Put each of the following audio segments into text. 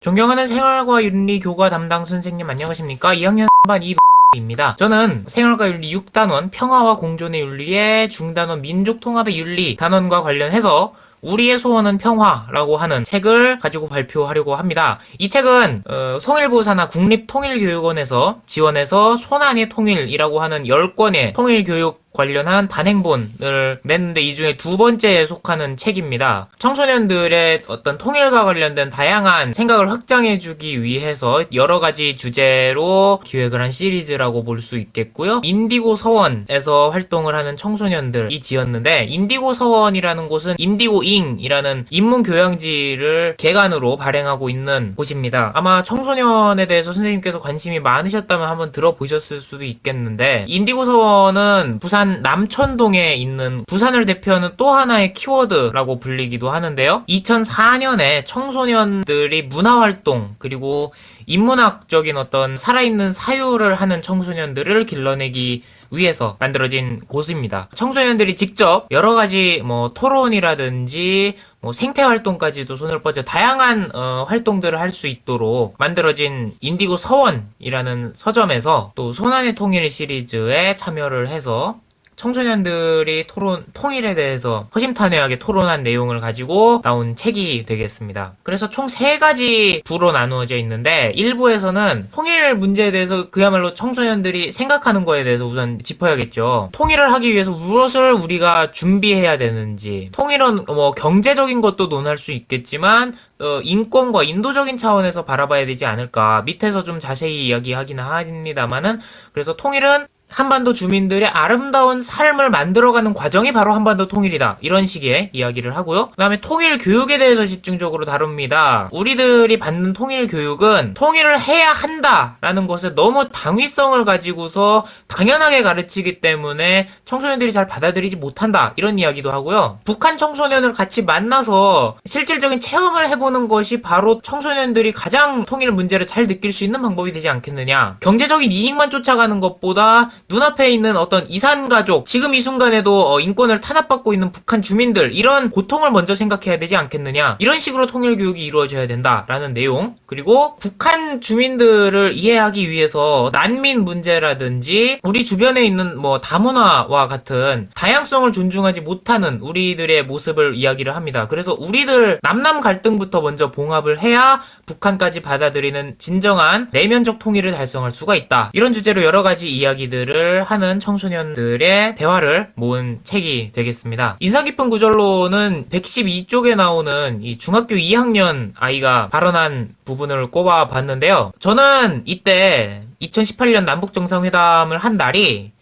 존경하는 생활과 윤리 교과 담당 선생님 안녕하십니까? 2학년 반 이입니다. 저는 생활과 윤리 6단원 평화와 공존의 윤리의 중단원 민족통합의 윤리 단원과 관련해서 우리의 소원은 평화라고 하는 책을 가지고 발표하려고 합니다. 이 책은 어, 통일부사나 국립통일교육원에서 지원해서 손안의 통일이라고 하는 10권의 통일교육 관련한 단행본을 냈는데 이 중에 두 번째에 속하는 책입니다. 청소년들의 어떤 통일과 관련된 다양한 생각을 확장해주기 위해서 여러 가지 주제로 기획을 한 시리즈라고 볼 수 있겠고요. 인디고 서원에서 활동을 하는 청소년들이 지었는데 인디고 서원이라는 곳은 인디고 잉이라는 인문교양지를 개관으로 발행하고 있는 곳입니다. 아마 청소년에 대해서 선생님께서 관심이 많으셨다면 한번 들어보셨을 수도 있겠는데 인디고 서원은 부산 남천동에 있는 부산을 대표하는 또 하나의 키워드라고 불리기도 하는데요. 2004년에 청소년들이 문화활동 그리고 인문학적인 어떤 살아있는 사유를 하는 청소년들을 길러내기 위해서 만들어진 곳입니다. 청소년들이 직접 여러 가지 뭐 토론이라든지 뭐 생태 활동까지도 손을 뻗어 다양한 어, 활동들을 할 수 있도록 만들어진 인디고 서원이라는 서점에서 또 손안의 통일 시리즈에 참여를 해서 청소년들이 토론, 통일에 대해서 허심탄회하게 토론한 내용을 가지고 나온 책이 되겠습니다. 그래서 총 세 가지 부로 나누어져 있는데, 1부에서는 통일 문제에 대해서 그야말로 청소년들이 생각하는 거에 대해서 우선 짚어야겠죠. 통일을 하기 위해서 무엇을 우리가 준비해야 되는지, 통일은 뭐 경제적인 것도 논할 수 있겠지만, 어, 인권과 인도적인 차원에서 바라봐야 되지 않을까. 밑에서 좀 자세히 이야기하긴 합니다만은, 그래서 통일은 한반도 주민들의 아름다운 삶을 만들어가는 과정이 바로 한반도 통일이다. 이런 식의 이야기를 하고요. 그 다음에 통일 교육에 대해서 집중적으로 다룹니다. 우리들이 받는 통일 교육은 통일을 해야 한다라는 것에 너무 당위성을 가지고서 당연하게 가르치기 때문에 청소년들이 잘 받아들이지 못한다. 이런 이야기도 하고요. 북한 청소년을 같이 만나서 실질적인 체험을 해보는 것이 바로 청소년들이 가장 통일 문제를 잘 느낄 수 있는 방법이 되지 않겠느냐. 경제적인 이익만 쫓아가는 것보다 눈앞에 있는 어떤 이산 가족, 지금 이 순간에도 어, 인권을 탄압받고 있는 북한 주민들, 이런 고통을 먼저 생각해야 되지 않겠느냐. 이런 식으로 통일 교육이 이루어져야 된다라는 내용. 그리고 북한 주민들을 이해하기 위해서 난민 문제라든지 우리 주변에 있는 뭐 다문화와 같은 다양성을 존중하지 못하는 우리들의 모습을 이야기를 합니다. 그래서 우리들 남남 갈등부터 먼저 봉합을 해야 북한까지 받아들이는 진정한 내면적 통일을 달성할 수가 있다. 이런 주제로 여러 가지 이야기들을 하는 청소년들의 대화를 모은 책이 되겠습니다. 인상 깊은 구절로는 112쪽에 나오는 이 중학교 2학년 아이가 발언한 부분을 꼽아 봤는데요. 저는 이때 2018년 남북정상회담을 한 날이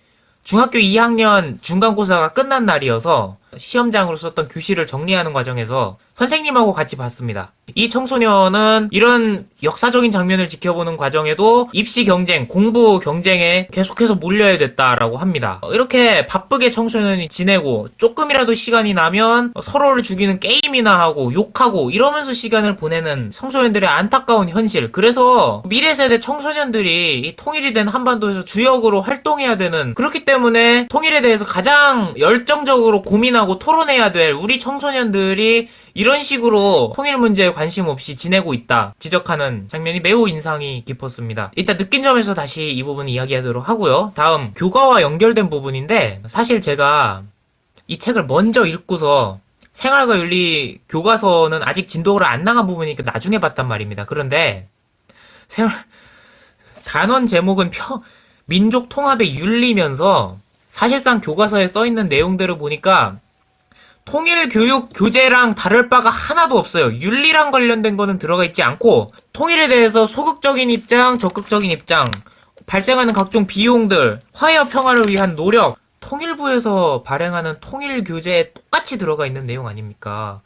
중학교 2학년 중간고사가 끝난 날이어서 시험장으로 썼던 교실을 정리하는 과정에서 선생님하고 같이 봤습니다. 이 청소년은 이런 역사적인 장면을 지켜보는 과정에도 입시 경쟁, 공부 경쟁에 계속해서 몰려야 됐다라고 합니다. 이렇게 바쁘게 청소년이 지내고 조금이라도 시간이 나면 서로를 죽이는 게임이나 하고 욕하고 이러면서 시간을 보내는 청소년들의 안타까운 현실. 그래서 미래 세대 청소년들이 이 통일이 된 한반도에서 주역으로 활동해야 되는 그렇기 때문에 통일에 대해서 가장 열정적으로 고민하고 토론해야 될 우리 청소년들이 이런 식으로 통일 문제에 관심 없이 지내고 있다 지적하는 장면이 매우 인상이 깊었습니다. 일단 느낀 점에서 다시 이 부분 이야기하도록 하고요. 다음 교과와 연결된 부분인데 사실 제가 이 책을 먼저 읽고서 생활과 윤리 교과서는 아직 진도를 안 나간 부분이니까 나중에 봤단 말입니다. 그런데 생활 단원 제목은 평 민족 통합의 윤리면서 사실상 교과서에 써 있는 내용들을 보니까 통일 교육 교재랑 다를 바가 하나도 없어요. 윤리랑 관련된 거는 들어가 있지 않고 통일에 대해서 소극적인 입장, 적극적인 입장, 발생하는 각종 비용들, 화해와 평화를 위한 노력, 통일부에서 발행하는 통일 교재에 똑같이 들어가 있는 내용 아닙니까?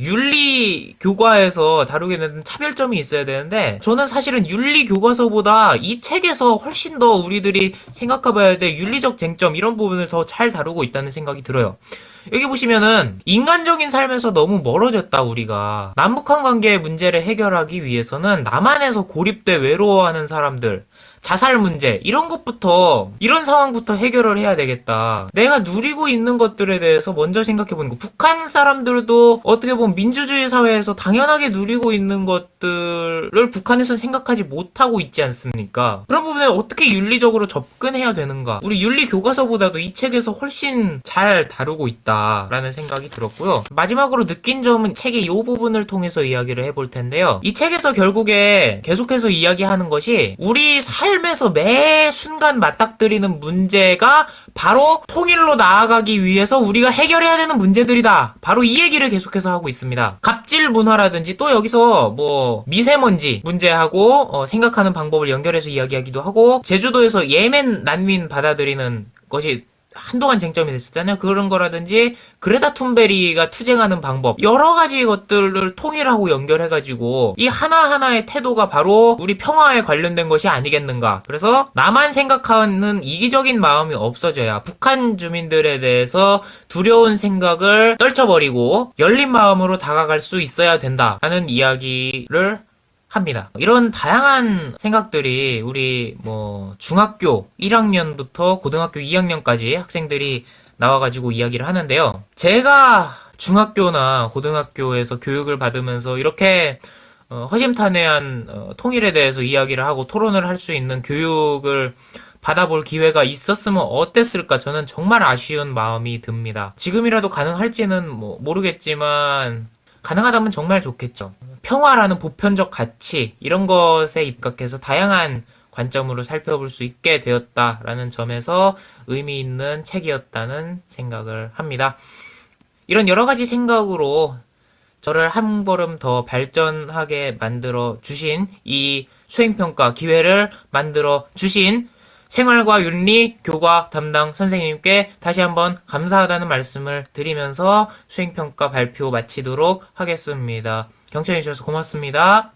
윤리 교과에서 다루게 되는 차별점이 있어야 되는데 저는 사실은 윤리 교과서보다 이 책에서 훨씬 더 우리들이 생각해봐야 될 윤리적 쟁점 이런 부분을 더 잘 다루고 있다는 생각이 들어요. 여기 보시면은 인간적인 삶에서 너무 멀어졌다 우리가 남북한 관계의 문제를 해결하기 위해서는 남한에서 고립돼 외로워하는 사람들 자살 문제 이런 것부터 이런 상황부터 해결을 해야 되겠다. 내가 누리고 있는 것들에 대해서 먼저 생각해 보는 거. 북한 사람들도 어떻게 보면 뭐 민주주의 사회에서 당연하게 누리고 있는 것들을 북한에서는 생각하지 못하고 있지 않습니까? 그런 부분에 어떻게 윤리적으로 접근해야 되는가? 우리 윤리 교과서보다도 이 책에서 훨씬 잘 다루고 있다라는 생각이 들었고요. 마지막으로 느낀 점은 책의 이 부분을 통해서 이야기를 해볼 텐데요. 이 책에서 결국에 계속해서 이야기하는 것이 우리 삶에서 매 순간 맞닥뜨리는 문제가 바로 통일로 나아가기 위해서 우리가 해결해야 되는 문제들이다. 바로 이 얘기를 계속해서 하고 있습니다. 갑질 문화라든지 또 여기서 뭐 미세먼지 문제하고 어, 생각하는 방법을 연결해서 이야기하기도 하고 제주도에서 예멘 난민 받아들이는 것이 한동안 쟁점이 됐었잖아요. 그런 거라든지 그레다 툰베리가 투쟁하는 방법 여러 가지 것들을 통일하고 연결해가지고 이 하나하나의 태도가 바로 우리 평화에 관련된 것이 아니겠는가. 그래서 나만 생각하는 이기적인 마음이 없어져야 북한 주민들에 대해서 두려운 생각을 떨쳐버리고 열린 마음으로 다가갈 수 있어야 된다. 하는 이야기를 합니다. 이런 다양한 생각들이 우리 뭐 중학교 1학년부터 고등학교 2학년까지 학생들이 나와가지고 이야기를 하는데요. 제가 중학교나 고등학교에서 교육을 받으면서 이렇게 어, 허심탄회한 어, 통일에 대해서 이야기를 하고 토론을 할 수 있는 교육을 받아볼 기회가 있었으면 어땠을까 저는 정말 아쉬운 마음이 듭니다. 지금이라도 가능할지는 뭐 모르겠지만 가능하다면 정말 좋겠죠. 평화라는 보편적 가치 이런 것에 입각해서 다양한 관점으로 살펴볼 수 있게 되었다라는 점에서 의미 있는 책이었다는 생각을 합니다. 이런 여러 가지 생각으로 저를 한 걸음 더 발전하게 만들어 주신 이 수행평가 기회를 만들어 주신 생활과 윤리 교과 담당 선생님께 다시 한번 감사하다는 말씀을 드리면서 수행평가 발표 마치도록 하겠습니다. 경청해 주셔서 고맙습니다.